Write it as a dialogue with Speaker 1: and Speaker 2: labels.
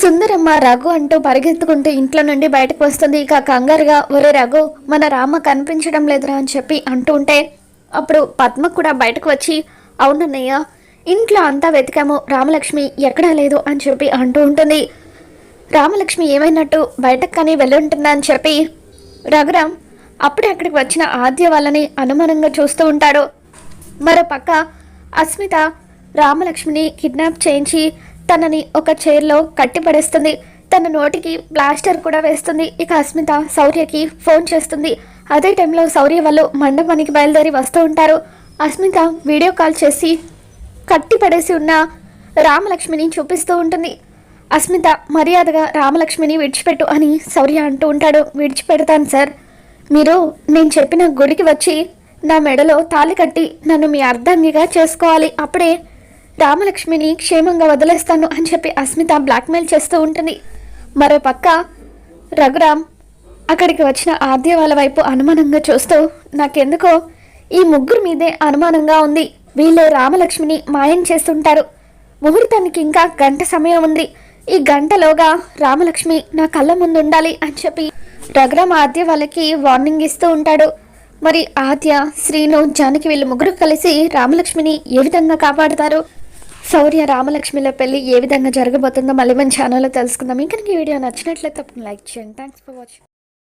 Speaker 1: సుందరమ్మ రఘు అంటూ పరిగెత్తుకుంటూ ఇంట్లో నుండి బయటకు వస్తుంది. ఇక కంగారుగా ఒరే రఘు మన రామ కనిపించడం లేదురా అని చెప్పి అంటూ ఉంటే అప్పుడు పద్మ కూడా బయటకు వచ్చి అవునన్నయ్య ఇంట్లో అంతా వెతికాము. రామలక్ష్మి ఎక్కడా లేదు అని చెప్పి అంటూ ఉంటుంది. రామలక్ష్మి ఏమైనట్టు బయటకు కానీ వెళ్ళుంటుందా అని చెప్పి రఘురామ్ అప్పుడే అక్కడికి వచ్చిన ఆద్య వాళ్ళని అనుమానంగా చూస్తూ ఉంటాడు. మరో పక్క అస్మిత రామలక్ష్మిని కిడ్నాప్ చేయించి తనని ఒక చైర్లో కట్టిపడేస్తుంది తన నోటికి ప్లాస్టర్ కూడా వేస్తుంది. ఇక అస్మిత శౌర్యకి ఫోన్ చేస్తుంది. అదే టైంలో శౌర్య వాళ్ళు మండపానికి బయలుదేరి వస్తూ ఉంటారు. అస్మిత వీడియో కాల్ చేసి కట్టి పడేసి ఉన్న రామలక్ష్మిని చూపిస్తూ ఉంటుంది. అస్మిత మర్యాదగా రామలక్ష్మిని విడిచిపెట్టు అని శౌర్య అంటూ ఉంటాడు. విడిచిపెడతాను సార్. మీరు నేను చెప్పిన గుడికి వచ్చి నా మెడలో తాళి కట్టి నన్ను మీ అర్ధాంగిగా చేసుకోవాలి. అప్పుడే రామలక్ష్మిని క్షేమంగా వదిలేస్తాను అని చెప్పి అస్మిత బ్లాక్మెయిల్ చేస్తూ ఉంటుంది. మరో పక్క రఘురామ్ అక్కడికి వచ్చిన ఆద్య వాళ్ళ వైపు అనుమానంగా చూస్తూ నాకెందుకో? ఈ ముగ్గురు మీదే అనుమానంగా ఉంది. వీళ్ళు రామలక్ష్మిని మాయం చేస్తుంటారు. ముహూర్తానికి ఇంకా గంట సమయం ఉంది. ఈ గంటలోగా రామలక్ష్మి నా కళ్ళ ముందు ఉండాలి అని చెప్పి రఘురామ్ ఆద్య వాళ్ళకి వార్నింగ్ ఇస్తూ ఉంటాడు. మరి ఆద్య శ్రీను జానకి వీళ్ళు ముగ్గురు కలిసి రామలక్ష్మిని ఏ విధంగా కాపాడుతారు? శౌర్య రామలక్ష్మిల పెళ్ళి ఏ విధంగా జరగబోతుందో మళ్ళీ మన ఛానల్లో తెలుసుకుందాం. ఇంకా ఈ వీడియో నచ్చినట్లయితే తప్పకుండా లైక్ చేయండి. Thanks for watching